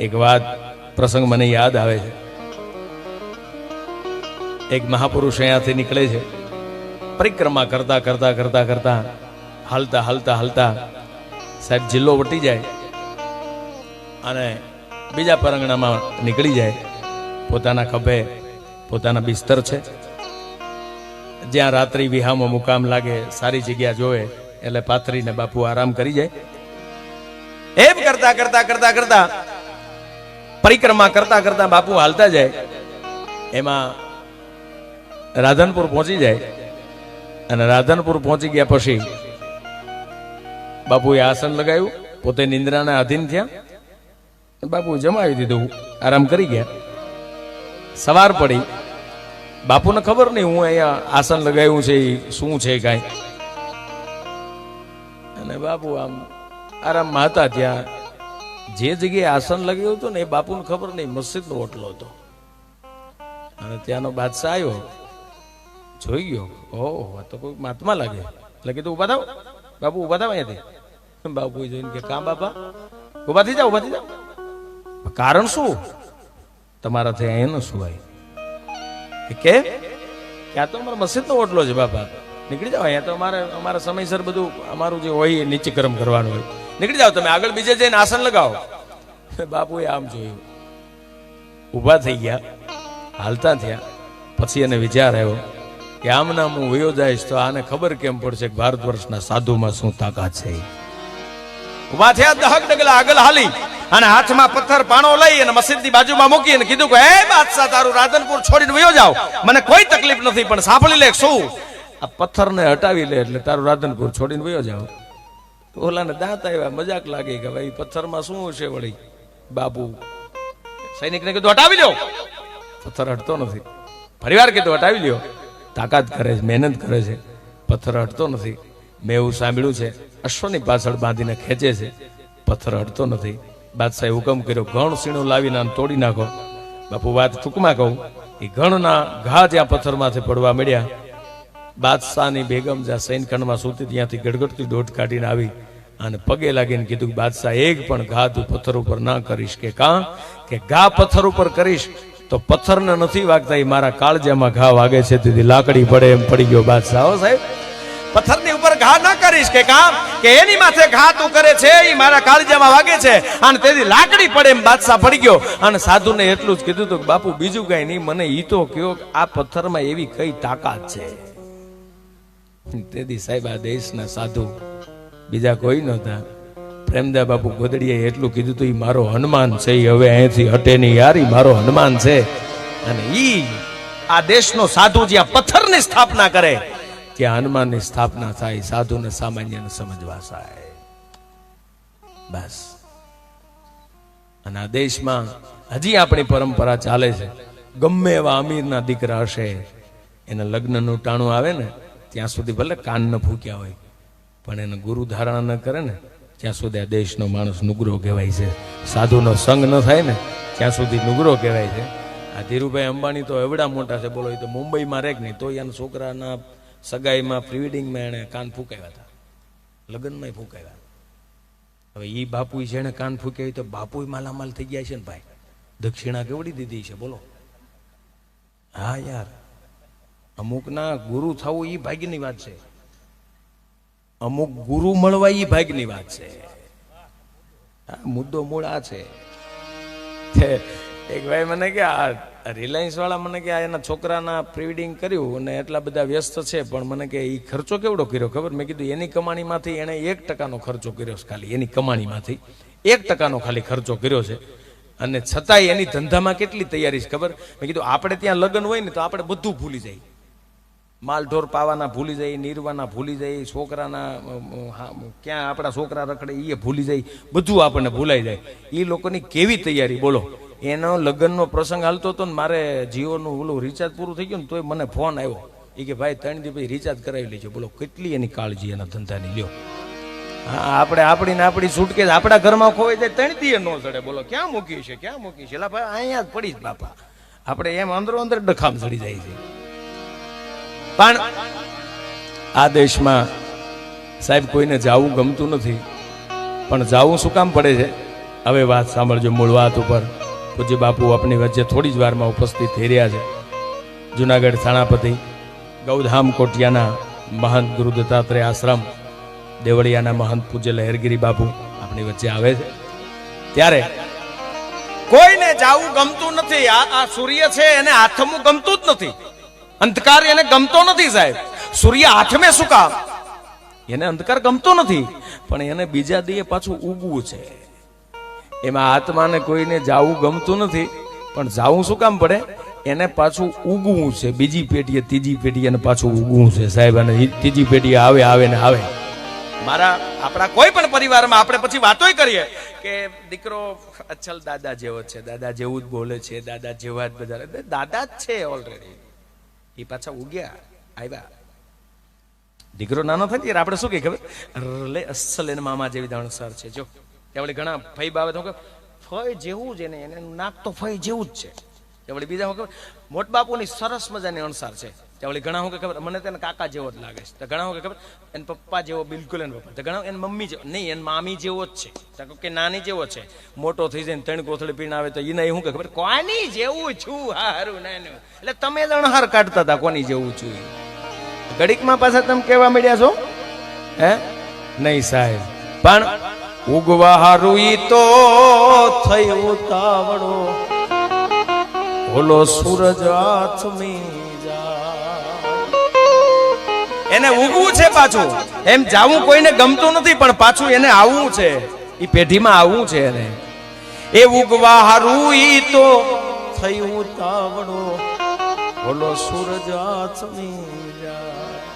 એક વાત પ્રસંગ મને યાદ આવે છે. એક મહાપુરુષ અહીંયાથી નીકળે છે. પરિક્રમા કરતા કરતા કરતા કરતા હાલતા હાલતા હાલતા સાહેબ જિલ્લો વટી જાય અને બીજા પરંગણામાં નીકળી જાય. પોતાના ખભે પોતાના બિસ્તર છે. જ્યાં રાત્રિ વિહામો મુકામ લાગે સારી જગ્યા જોવે એટલે પાથરીને બાપુ આરામ કરી જાય. એમ કરતા કરતા કરતા કરતા પરિક્રમા કરતા કરતા બાપુ હાલતા જાય, એમાં રાધનપુર પહોંચી જાય અને રાધનપુર પહોંચી ગયા પછી બાપુએ આસન લગાવ્યું, પોતે નિંદ્રાના અધીન થયા. બાપુ જમાવી દીધું, આરામ કરી ગયા. સવાર પડી. બાપુને ખબર નહીં, હું અહીંયા આસન લગાવ્યું છે શું છે કાંઈ. અને બાપુ આમ આરામમાં હતા ત્યાં. જે જગ્યાએ આસન લગાવ્યું હતું ને એ બાપુને ખબર નહીં, મસ્જિદનો ઓટલો હતો. અને ત્યાંનો બાદશાહ આવ્યો જોઈ ગયો. ઓહો, આ તો કોઈ મહાત્મા લાગે. એટલે કીધું, ઊભા થાવ. બાપુ, ઊભા થાવ અહીંયાથી. બાપુ જોઈને કે કામ બાપા? ઊભા થઈ જાઓ, ઊભા થઈ જાઓ. કારણ શું? તમારાથી અહીંયા ન સુવાય કે કે? આ તો અમારો મસ્જિદનો ઓટલો છે બાપા. નીકળી જાઓ, અહીંયા તો અમારે, અમારા સમયસર બધું, અમારું જે હોય એ નીચે ગરમ કરવાનું હોય. નીકળી જાઓ તમે આગળ બીજે જઈને આસન લગાવો. બાપુએ આમ જોયું. ઊભા થઈ ગયા હાલતા થયા. પછી એને વિચાર આવ્યો કે આમ નામ હું વયો જઈશ તો આને ખબર કેમ પડશે કે ભારત વર્ષના સાધુમાં શું તાકાત છે? ઊભા થયા દહક ડગલા આગળ હાલી અને હાથમાં પથ્થર પાણો લઈ અને મસ્જિદની બાજુમાં મૂકી અને કીધું કે હે બાદશાહ તારું રાધનપુર છોડીને વયો જાવ મને કોઈ તકલીફ નથી પણ સાંભળી લે શું? આ પથ્થરને હટાવી લે એટલે તારું રાધનપુર છોડીને વયો જાવ ઓલાને દાંત આવ્યા મજાક લાગી કે ભાઈ પથ્થરમાં શું છે વળી? બાબુ. સૈનિકને કીધું હટાવી લ્યો. પથ્થર હટતો નથી. ફરીવાર કીધું હટાવી લ્યો. તાકાત કરે છે મહેનત કરે છે પથ્થર હટતો નથી. મેં એવું સાંભળ્યું છે અશ્વની પાછળ બાંધીને ખેંચે છે પથ્થર હટતો નથી. બાદશાહે હુકમ કર્યો ઘણ સીણું લાવીને આમ તોડી નાખો. બાપુ વાત ટૂંકમાં કહું એ ઘણના ઘા જ્યાં પથ્થરમાંથી પડવા મળ્યા બાદશાહની બેગમ જ્યાં સૈનખંડમાં સૂતી ત્યાંથી ગડગડતી દોઢ કાઢીને આવી અને પગે લાગીને કીધું કે, બાદશાહ, એક પણ ઘા તું પથ્થર ઉપર ના કરીશ કે કા? કે ઘા પથ્થર ઉપર કરીશ? તો પથ્થરને નથી વાગતા, એ મારા કાળજામાં ઘા વાગે છે, તેથી લાકડી પડે એમ પડી ગયો. બાદશાહ, હો સાહેબ, પથ્થરની ઉપર ઘા ન કરીશ કે કામ કે એની માથે ઘા તું કરે છે, એ મારા કાળજામાં વાગે છે, અને તેથી લાકડી પડે એમ બાદશાહ પડી ગયો. અને સાધુને એટલું જ કીધું હતું કે, બાપુ, બીજું કઈ નહીં, મને ઈ તો કયો આ પથ્થરમાં એવી કઈ તાકાત છે. તેથી સાહેબ, આ દેશના સાધુ બીજા કોઈ નહોતા. પ્રેમદા બાપુ ગોદડીએ એટલું કીધું તો એ મારો હનુમાન છે એ હવે અહીંથી હટે નહીં યાર મારો હનુમાન છે. અને ઈ આ દેશનો સાધુ જ્યાં પથ્થરની સ્થાપના કરે, ત્યાં હનુમાનની સ્થાપના થાય સાધુને સામાન્યને સમજવા થાય બસ. અને આ દેશમાં હજી આપણી પરંપરા ચાલે છે. ગમે એવા અમીરના દીકરા હશે, એના લગ્નનું ટાણું આવે ને ત્યાં સુધી ભલે કાન ન ફૂક્યા હોય, પણ એને ગુરુ ધારણા ન કરે ને, ત્યાં સુધી આ દેશનો માણસ નુગરો કહેવાય છે. સાધુનો સંગ ન થાય ને, ત્યાં સુધી નુગરો કહેવાય છે. આ ધીરુભાઈ અંબાણી તો એવડા મોટા છે, બોલો, એ તો મુંબઈમાં રહે નહીં તો એના છોકરાના સગાઈમાં પ્રિવેડિંગમાં એણે કાન ફૂંકાવ્યા હતા. લગ્નમાં ફૂંકાવ્યા. હવે એ બાપુ જેણે કાન ફૂંક્યા તો બાપુ માલામાલ થઈ ગયા છે ને ભાઈ. દક્ષિણા કેવડી દીધી છે, બોલો. હા યાર. અમુકના ગુરુ થવું એ ભાગ્યની વાત છે. અમુક ગુરુ મળવા એ ભાગ્યની વાત છે. આ મુદ્દો મૂળ આ છે. એક ભાઈ મને કે, આ રિલાયન્સ વાળા મને કે એના છોકરાના પ્રિવેડિંગ કર્યું અને એટલા બધા વ્યસ્ત છે, પણ મને કે એ ખર્ચો કેવડો કર્યો ખબર? મેં કીધું, એની કમાણીમાંથી એણે એક ટકાનો ખર્ચો કર્યો છે ખાલી, એની કમાણીમાંથી એક ટકાનો ખાલી ખર્ચો કર્યો છે. અને છતાંય એની ધંધામાં કેટલી તૈયારી છે ખબર? મેં કીધું, આપણે ત્યાં લગ્ન હોય ને તો આપણે બધું ભૂલી જાય. માલ ઢોર પાવાના ભૂલી જાય નીરવાના ભૂલી જાય છોકરાના ક્યાં આપણા છોકરા રખડે એ ભૂલી જાય બધું આપણને ભૂલાઈ જાય. એ લોકોની કેવી તૈયારી? બોલો. એનો લગ્નનો પ્રસંગ હાલતો હતો ને મારે જીઓનું ઓલું રિચાર્જ પૂરું થઈ ગયું ને તોય મને ફોન આવ્યો. એ કે, ભાઈ, ત્રણ દી પછી રિચાર્જ કરાવી લેજો. બોલો, કેટલી એની કાળજી એના ધંધાની? લ્યો. હા, આપણે આપણી ને આપણી છૂટકે આપણા ઘરમાં ખોવાઈ જાય, ત્રણ દીએ નો ચડે બોલો, ક્યાં મૂકી છે? ક્યાં મૂકી છે? એલા ભાઈ, અહીંયા જ પડી જ બાપા. આપણે એમ અંદરો અંદર ડખામ ચડી જાય છે. પણ આ દેશમાં સાહેબ, કોઈને જાવું ગમતું નથી. પણ જાવું શું કામ પડે છે? હવે વાત સાંભળજો મૂળ વાત ઉપર. પૂજ્ય બાપુ આપની વચ્ચે થોડી જ વારમાં ઉપસ્થિત થઈ રહ્યા છે. જુનાગઢ થાણાપતિ, ગૌધામ કોટિયાના મહંત ગુરુ દત્તાત્રેય આશ્રમ, દેવળિયાના મહંત પૂજ્ય લહેરગીરી બાપુ આપણી વચ્ચે આવે છે. ત્યારે કોઈને જાવું ગમતું નથી. આ સૂર્ય છે, એને હાથમું ગમતું જ નથી. અંધકાર એને ગમતો નથી સાહેબ. સૂર્ય હાથમે સુકા એને અંધકાર ગમતો નથી, પણ એને બીજા દીએ પાછું ઉગવું છે. એમાં આત્માને કોઈને જાવું ગમતું નથી, પણ જાવું શું કામ પડે? એને પાછું ઉગવું છે, બીજી પેઢીએ ત્રીજી પેઢીએ એને પાછું ઉગવું છે સાહેબ, અને ત્રીજી પેઢીએ આવે આવે ને આવે. મારા, આપણા કોઈ પણ પરિવારમાં આપણે પછી વાતોય કરીએ કે દીકરો અચ્છલ દાદા જેવો છે, દાદા જેવું જ બોલે છે, દાદા જેવા જ બધા. દાદા જ છે ઓલરેડી એ પાછા ઉગ્યા, આવ્યા. દીકરો નાનો થાય ત્યારે આપણે શું કહીએ ખબર? લે, અસલ એને મામા જેવી દાણસર છે. જો, ત્યાં ઘણા ફઈ બાબત હું ફય જેવું જ એને એને નાક તો ફય જેવું જ છે. ત્યાં બીજા હું કે મોટ બાપુની સરસ મજાની અણસાર છે. ત્યાં વળી ઘણા હું કે ખબર, મને તેને કાકા જેવો જ લાગે છે. તો ઘણા હું કે ખબર, એને પપ્પા જેવો બિલકુલ એને પપ્પા. ઘણા એને મમ્મી જેવો, નહીં, એને મામી જેવો જ છે. તો કે નાની જેવો છે. મોટો થઈ જાય ત્રણ કોથળી પીને આવે તો એને શું કે ખબર, કોની જેવું છું? હારું, નાનું. એટલે તમે જ અણહાર કાઢતા હતા કોની જેવું છું. ઘડીકમાં પાછા તમે કહેવા મળ્યા છો? હે? નહીં સાહેબ. પણ ઉગવા હારું ઈ તો થયું તાવડો. ઓલો સૂરજ આથમી એને ઉગવું છે પાછું. એમ જાવું કોઈને ગમતું નથી, પણ પાછું એને આવવું છે. એ પેઢીમાં આવવું છે એને. એ ઉગવા હારું ઈ તો થયું તાવડો. બોલો, સૂરજ આથમી